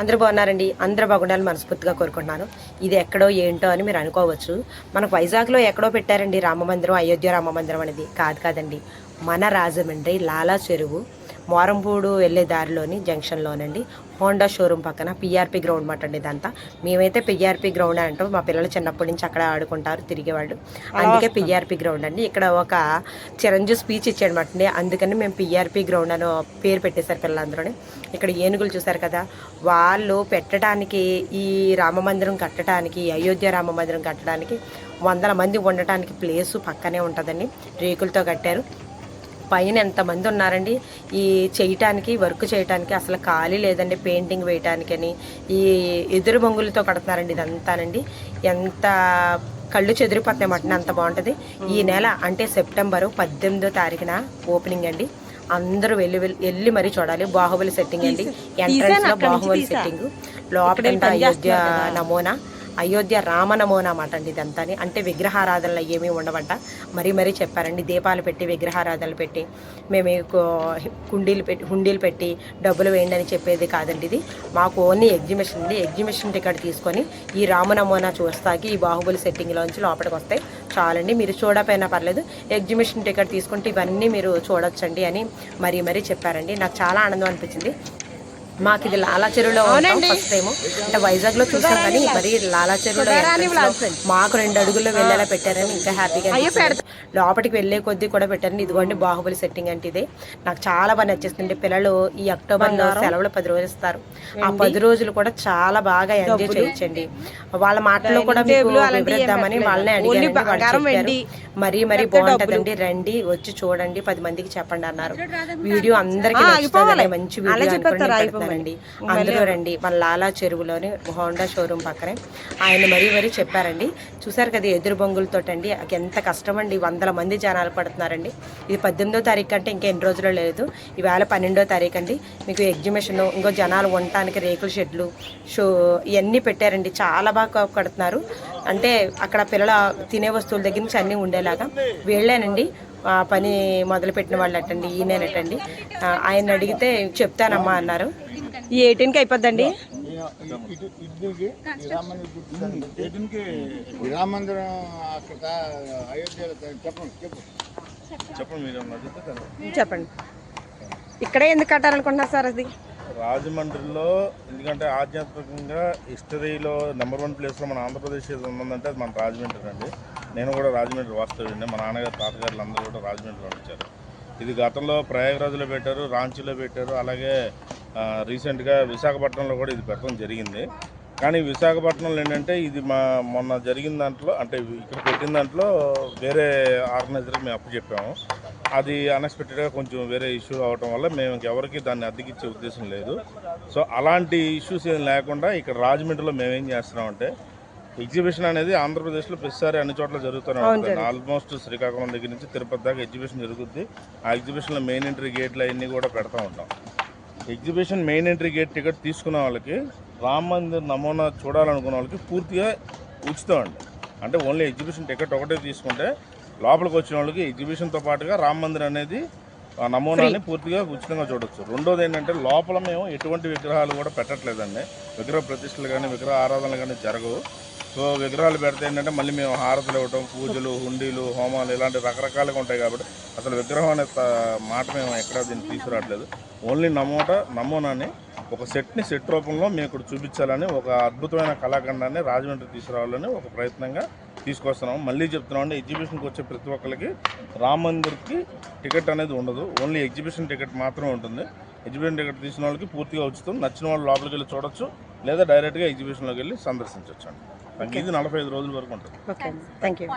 అందరూ బాగున్నారండి. అందరూ బాగుండాలని మనస్ఫూర్తిగా కోరుకుంటున్నాను. ఇది ఎక్కడో ఏంటో అని మీరు అనుకోవచ్చు. మనకు వైజాగ్లో ఎక్కడో పెట్టారండి రామ మందిరం అయోధ్య రామ మందిరం అనేది. కాదు కాదండి. మన రాజమండ్రి లాలా చెరువు మోరంపూడు వెళ్ళే దారిలోని జంక్షన్లోనండి. హోండా షోరూమ్ పక్కన పిఆర్పి గ్రౌండ్ మాట అండి ఇదంతా. మేమైతే పిఆర్పి గ్రౌండ్ అంటాం. మా పిల్లలు చిన్నప్పటి నుంచి అక్కడ ఆడుకుంటారు తిరిగేవాళ్ళు. అందుకే పిఆర్పి గ్రౌండ్ అండి. ఇక్కడ ఒక చిరంజీవి స్పీచ్ ఇచ్చాడు అండి. అందుకని మేము పిఆర్పి గ్రౌండ్ అని పేరు పెట్టేశారు పిల్లలందరూ ఇక్కడ ఏనుగులు చూశారు కదా వాళ్ళు పెట్టడానికి ఈ రామ మందిరం కట్టడానికి అయోధ్య రామ మందిరం కట్టడానికి వందల మంది ఉండటానికి ప్లేసు పక్కనే ఉంటుందండి. రేకులతో కట్టారు. పైన ఎంతమంది ఉన్నారండి? ఈ చేయటానికి వర్క్ చేయటానికి అసలు ఖాళీ లేదండి పెయింటింగ్ వేయటానికని. ఈ ఎదురు బొంగులతో కడుతున్నారండి ఇదంతానండి. ఎంత కళ్ళు చెదిరిపోతున్నాయి మటన్ అంత బాగుంటుంది. ఈ నెల అంటే సెప్టెంబరు పద్దెనిమిదో తారీఖున ఓపెనింగ్ అండి. అందరూ వెళ్ళి వెళ్ళి- వెళ్ళి మరీ చూడాలి. బాహుబలి సెట్టింగ్ అండి. ఎంట్రన్స్లో బాహుబలి సెట్టింగ్. లోపలంతా అయోధ్య నమూనా. అయోధ్య రామ అన్నమాట అండి ఇదంతాని. అంటే విగ్రహారాధనలు ఏమీ ఉండవంట. మరీ మరీ చెప్పారండి దీపాలు పెట్టి విగ్రహారాధనలు పెట్టి మేము కుండీలు పెట్టి హుండీలు పెట్టి డబ్బులు వేయండి అని చెప్పేది కాదండి ఇది. మాకు ఓన్లీ ఎగ్జిబిషన్ ఉంది ఎగ్జిబిషన్ టికెట్ తీసుకొని ఈ రామనమోనా చూస్తాకి ఈ బాహుబలి సెట్టింగ్లోంచి లోపలికి వస్తాయి చాలండి. మీరు చూడకపోయినా పర్లేదు ఎగ్జిబిషన్ టికెట్ తీసుకుంటే ఇవన్నీ మీరు చూడొచ్చండి అని మరీ మరీ చెప్పారండి. నాకు చాలా ఆనందం అనిపించింది. మాకు ఇది లాలా చెరువులో ఫస్ట్ టైం అంటే వైజాగ్లో చూసాం కానీ మరి లాలా చెరువులో మాకు రెండు అడుగుల్లో వెళ్ళేలా పెట్టారని ఇంకా హ్యాపీగా. లోపలికి వెళ్ళే కొద్దీ కూడా పెట్టారని ఇదిగోండి బాహుబలి సెట్టింగ్ అంటే ఇదే. నాకు చాలా బాగా నచ్చేస్తుంది పిల్లలు ఈ అక్టోబర్లో సెలవులు పది రోజులు ఇస్తారు. ఆ పది రోజులు కూడా చాలా బాగా ఎంజాయ్ చేయొచ్చండి. వాళ్ళ మాటల్లో కూడా వివరిద్దామని వాళ్ళనే చెప్పారు. మరీ మరీ బాగుంటదండి. రండి వచ్చి చూడండి. పది మందికి చెప్పండి అన్నారు. వీడియో అందరికీ నచ్చుతుందని మంచి వీడియో పెడుతున్నానండి అందరూ రండి మన లాలా చెరువులోని హోండా షోరూమ్ పక్కనే. ఆయన మరీ మరీ చెప్పారండి చూసారు కదా ఎదురు బొంగులతో అండి ఎంత కష్టం అండి వందల మంది జనాలు పడుతున్నారండి. ఇది పద్దెనిమిదో తారీఖు అంటే ఇంకా ఎన్ని రోజులు లేదు. ఈవేళ పన్నెండో తారీఖు అండి. మీకు ఎగ్జిబిషన్ ఇంకో జనాలు ఉండటానికి రేకుల షెడ్లు షో ఇవన్నీ పెట్టారండి. చాలా బాగా కడుతున్నారు అంటే అక్కడ పిల్లల తినే వస్తువుల దగ్గర నుంచి అన్నీ ఉండేలాగా. వీళ్ళేనండి ఆ పని మొదలుపెట్టిన వాళ్ళు అట్టండి ఈయనటండి ఆయన అడిగితే చెప్తానమ్మా అన్నారు. ఈ ఎయిటీన్కి అయిపోద్దండి. రామ అక్కడ అయోధ్యలో చెప్పండి. చెప్పండి మీరు చెప్పండి ఇక్కడే ఎందుకు కట్టాలనుకుంటున్నారు సార్ అది? రాజమండ్రిలో ఎందుకంటే ఆధ్యాత్మికంగా హిస్టరీలో నెంబర్ వన్ ప్లేస్లో మన ఆంధ్రప్రదేశ్ ఏది ఉందంటే అది మన రాజమండ్రి అండి. నేను కూడా రాజమండ్రి వాస్తవ్యండి మా నాన్నగారు తాతగారులు అందరూ కూడా రాజమండ్రిలో వచ్చారు ఇది గతంలో ప్రయాగరాజ్లో పెట్టారు రాంచీలో పెట్టారు అలాగే రీసెంట్గా విశాఖపట్నంలో కూడా ఇది పెట్టడం జరిగింది. కానీ విశాఖపట్నంలో ఏంటంటే ఇది మా మొన్న జరిగిన దాంట్లో అంటే ఇక్కడ పెట్టిన దాంట్లో వేరే ఆర్గనైజర్కి మేము అప్పు చెప్పాము. అది అన్ఎక్స్పెక్టెడ్గా కొంచెం వేరే ఇష్యూ అవటం వల్ల మేము ఎవరికి దాన్ని అద్దెకిచ్చే ఉద్దేశం లేదు. సో అలాంటి ఇష్యూస్ ఏం లేకుండా ఇక్కడ రాజమండ్రిలో మేము ఏం చేస్తున్నామంటే ఎగ్జిబిషన్ అనేది ఆంధ్రప్రదేశ్లో ప్రతిసారి అన్ని చోట్ల జరుగుతూనే ఉంటుంది. ఆల్మోస్ట్ శ్రీకాకుళం దగ్గర నుంచి తిరుపతి దాకా ఎగ్జిబిషన్ జరుగుద్ది. ఆ ఎగ్జిబిషన్లో మెయిన్ ఎంట్రీ గేట్లు అవన్నీ కూడా పెడతా ఉంటాం. Exhibition main entry gate ticket తీసుకున్న వాళ్ళకి రామ్ మందిర్ నమూనా చూడాలనుకున్న వాళ్ళకి పూర్తిగా ఉచితం అండి అంటే ఓన్లీ ఎగ్జిబిషన్ టికెట్ ఒకటే తీసుకుంటే లోపలికి వచ్చిన వాళ్ళకి ఎగ్జిబిషన్తో పాటుగా రామ్ మందిర్ అనేది ఆ నమూనాని పూర్తిగా ఉచితంగా చూడొచ్చు. రెండోది ఏంటంటే లోపల మేము ఎటువంటి విగ్రహాలు కూడా పెట్టట్లేదండి. విగ్రహ ప్రతిష్టలు కానీ విగ్రహ ఆరాధనలు కానీ జరగవు. సో విగ్రహాలు పెడితే ఏంటంటే మళ్ళీ మేము హారతులు ఇవ్వటం పూజలు హుండీలు హోమాలు ఇలాంటి రకరకాలుగా ఉంటాయి కాబట్టి అసలు విగ్రహం అనే త- మాట మేము ఎక్కడ దీన్ని తీసుకురావట్లేదు. ఓన్లీ నమోట నమూనాని ఒక సెట్ని సెట్ రూపంలో మేము ఇక్కడ చూపించాలని ఒక అద్భుతమైన కళాఖండాన్ని రాజమండ్రి తీసుకురావాలని ఒక ప్రయత్నంగా తీసుకొస్తున్నాం. మళ్ళీ చెప్తున్నాం అంటే ఎగ్జిబిషన్కి వచ్చే ప్రతి ఒక్కరికి రామ్ మందిర్కి టికెట్ అనేది ఉండదు. ఓన్లీ ఎగ్జిబిషన్ టికెట్ మాత్రమే ఉంటుంది. ఎగ్జిబిషన్ టికెట్ తీసిన వాళ్ళకి పూర్తిగా ఉచితం. నచ్చిన వాళ్ళు లోపలికి వెళ్ళి చూడొచ్చు. లేదా డైరెక్ట్గా ఎగ్జిబిషన్లోకి వెళ్ళి సందర్శించవచ్చు అండి. ఇది నలభై ఐదు రోజుల వరకు ఉంటుంది. Okay thank you